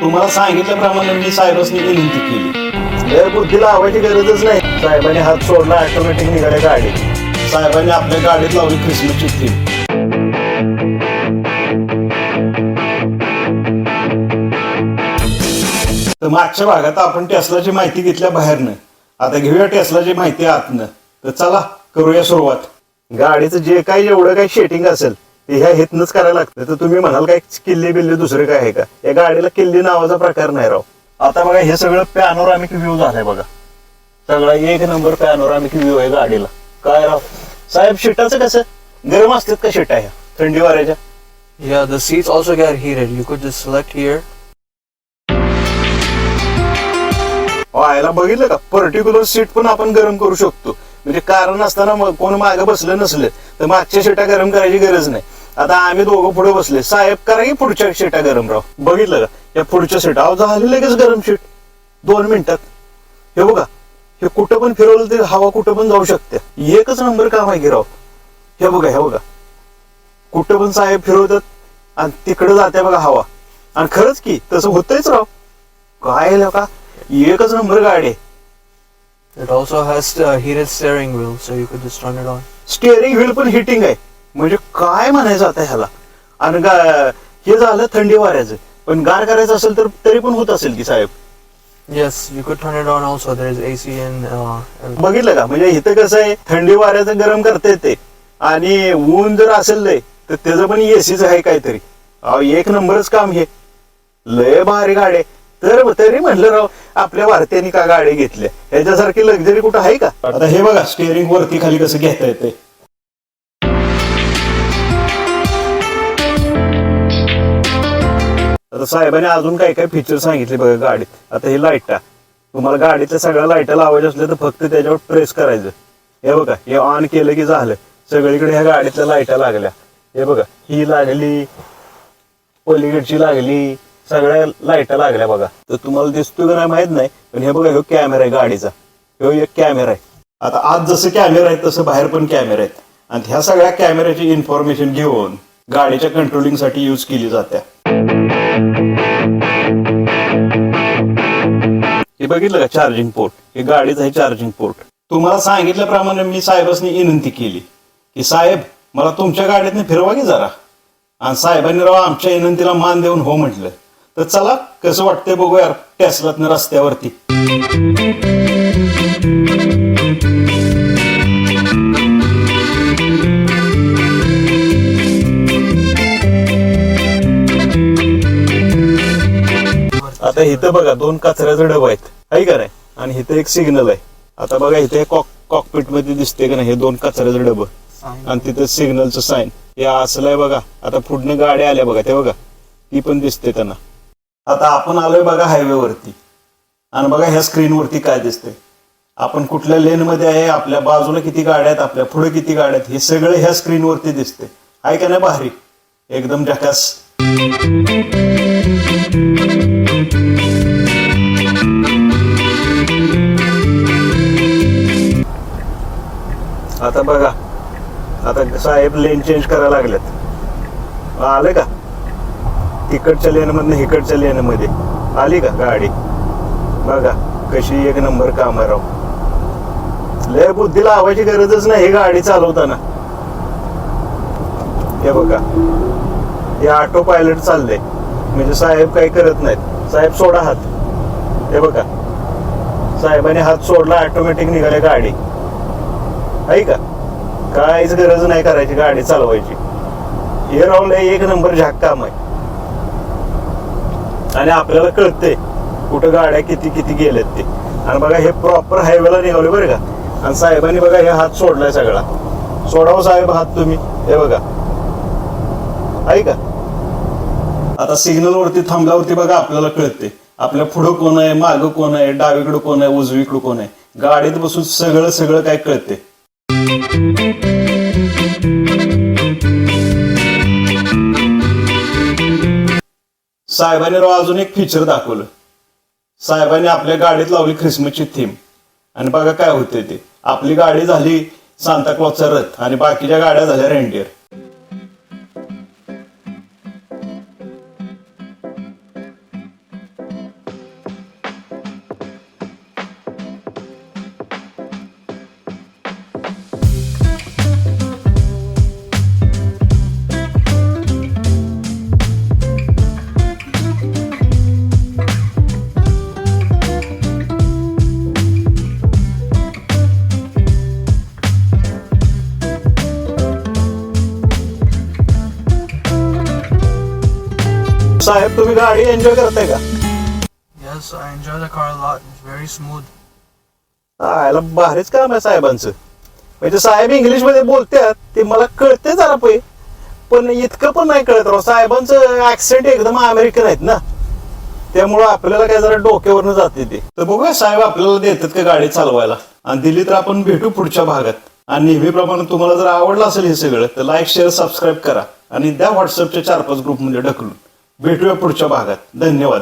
तुम्हाला सांगितल्याप्रमाणे मी साहेबांनी विनंती केली. लय बुद्धी लावायची गरजच नाही. साहेबांनी हात सोडला ऑटोमॅटिक निघाल्या गाडी साहेबांनी आपल्या गाडीत लावली ख्रिसमसची थीम तर मागच्या भागात आपण टेस्लाची माहिती घेतल्या बाहेरनं. आता घेऊया टेस्लाची माहिती आतनं. तर चला करूया सुरुवात. गाडीचं जे काही एवढं काही शेटिंग असेल ते ह्या हेतनच करायला लागतं तर तुम्ही म्हणाल काय किल्ले बिल्ले दुसरे काय आहे का? या गाडीला किल्ली नावाचा प्रकार नाही राव. आता बघा हे सगळं पॅनोरामिक व्ह्यू झालाय बघा. सगळा एक नंबर पॅनोरामिक व्ह्यू आहे गाडीला. काय राव? साहेब शिटाचं कसं? गरम असतात का शिटा ह्या? थंडी वाऱ्याच्या? Yeah, the seats also get heated. You could just select here. व्हायला बघितलं का? पर्टिक्युलर सीट पण आपण गरम करू शकतो. म्हणजे कारण असताना कोण मागे बसलं नसले तर मागच्या सीटा गरम करायची गरज नाही. आता आम्ही दोघं पुढे बसले. साहेब करा की पुढच्या सीटा गरम राव. बघितलं का? या पुढच्या सीटा अहो झाली लगेच गरम सीट दोन मिनिटात. हे बघा हे कुठं पण फिरवलं तरी हवा कुठं पण जाऊ शकते. एकच नंबर काम आहे की राव? हे बघा हे बघा. कुठं पण साहेब फिरवतात आणि तिकडे जाते बघा हवा. आणि खरंच की तसं होतंयच राव. काय का? एकच नंबर गाडी आहे. It also has uh, heated steering wheel, so you could just turn it on. Steering wheel पण हिटिंग आहे. म्हणजे काय म्हणायचं आता ह्याला? आणि गा- हे झालं थंडी वाऱ्याचं. पण गार करायचं असेल तर तरी पण होत असेल की साहेब? You could turn it on also. There's AC and, uh, and बघितलं का? म्हणजे इथं कसं आहे थंडी वाऱ्याचं गरम करता येते. आणि ऊन जर असेल लय तर त्याचं पण एसीच आहे काहीतरी. अहो एक नंबरच काम हे. लय भारी गाडी. तर तरी म्हणलं राव आपल्या भारतीयांनी का गाडी घेतल्या? ह्याच्यासारखी लक्झरी कुठं आहे का? आता हे बघा स्टेअरिंग वरती खाली कसं घेता येते आता साहेबांनी अजून काय काय फीचर सांगितले बघा गाडीत. आता हे लाईटा तुम्हाला गाडीतल्या सगळ्या लाईटा लावायच्या असल्या तर फक्त त्याच्यावर प्रेस करायचं. हे बघा हे ऑन केलं की झालं. सगळीकडे ह्या गाडीतल्या लाईटा लागल्या. हे बघा ही लागली पलीकडची लागली सगळ्या लाईटा लागल्या बघा. तर तुम्हाला दिसतो का नाही माहीत नाही पण हे बघा ह्यो कॅमेरा आहे गाडीचा. ह्यो एक कॅमेरा आहे. आता आज जसं कॅमेरा आहेत तसं बाहेर पण कॅमेरा आहेत. आणि ह्या सगळ्या कॅमेऱ्याची इन्फॉर्मेशन घेऊन गाडीच्या कंट्रोलिंगसाठी यूज केली जाते हे बघितलं का? चार्जिंग पोर्ट हे गाडीचं आहे चार्जिंग पोर्ट तुम्हाला सांगितल्याप्रमाणे मी साहेबांनी विनंती केली की साहेब मला तुमच्या गाडीतनं फिरवा की जरा. आणि साहेबांनी राव आमच्या विनंतीला मान देऊन हो म्हटलं. तर चला कसं वाटतंय बघूया. टेस्लातनं रस्त्यावरती. इथं बघा दोन कचऱ्याचं डब आहेत. आहे का नाही? आणि इथं एक सिग्नल आहे. आता बघा इथे कॉक कॉकपिटमध्ये दिसते का नाही? हे दोन कचऱ्याचं डबं आणि तिथं सिग्नलचं साईन हे असलंय आहे बघा. आता पुढनं गाड्या आल्या बघा ते बघा. ती पण दिसते त्यांना. आता आपण आलोय बघा हायवे वरती आणि बघा ह्या स्क्रीनवरती काय दिसते आपण कुठल्या लेन मध्ये आहे आपल्या बाजूला किती गाड्या आहेत आपल्या पुढे किती गाड्या आहेत हे सगळं ह्या स्क्रीनवरती दिसते आहे का नाही भारी एकदम झकास आता बघा. आता साहेब लेन चेंज करायला लागलेत. आले का? तिकडच्या लेन मधनं इकडच्या लेन मध्ये. आली का गाडी? बघा कशी एक नंबर काम राव लय बुद्धी लावायची गरजच नाही ही गाडी चालवताना. हे बघा. हे ऑटो पायलट चाललंय म्हणजे साहेब काही करत नाहीत. साहेब सोडा हात. हे बघा. साहेबांनी हात सोडला ऑटोमॅटिक निघाले गाडी. आहे का? काहीच गरज नाही करायची गाडी चालवायची. हे राहुल एक नंबर झाक काम आहे. आणि आपल्याला कळते कुठं गाड्या किती किती गेल्यात ते. आणि बघा हे प्रॉपर हायवेला निघाले बरं का. आणि साहेबांनी बघा हे हात सोडलाय सगळा. सोडाव साहेब हात तुम्ही. हे बघा. आहे का? आता सिग्नल वरती थांबल्यावरती बघा आपल्याला कळते. आपल्या पुढं कोण आहे मागं कोण आहे डावीकडं कोण आहे उजवीकडं कोण आहे. गाडीत बसून सगळं सगळं काय कळते. साहेबांनी राव अजून एक फीचर दाखवलं. साहेबांनी आपल्या गाडीत लावली ख्रिसमसची थीम आणि बघा काय होते ते. आपली गाडी झाली सांताक्लॉजचा रथ आणि बाकीच्या गाड्या झाल्या रेंडियर साहेब तुम्ही गाडी एन्जॉय करताय का? Yes, I enjoy the car a lot. It's very smooth. भारीच काम आहे साहेबांचं. म्हणजे साहेब इंग्लिशमध्ये बोलतात ते मला कळते जरा पै पण इतकं पण नाही कळत राव. साहेबांचं ऍक्सेंट एकदम अमेरिकन आहेत ना. त्यामुळं आपल्याला काय जरा डोक्यावरनं जाते ते. तर बघूया साहेब आपल्याला देतात का गाडी चालवायला. आणि दिली तर आपण भेटू पुढच्या भागात. आणि नेहमीप्रमाणे तुम्हाला जर आवडलं असेल हे सगळं तर लाईक शेअर सबस्क्राईब करा. आणि द्या व्हॉट्सअपच्या चार पाच ग्रुपमध्ये ढकलून. भेटूया पुढच्या भागात. धन्यवाद.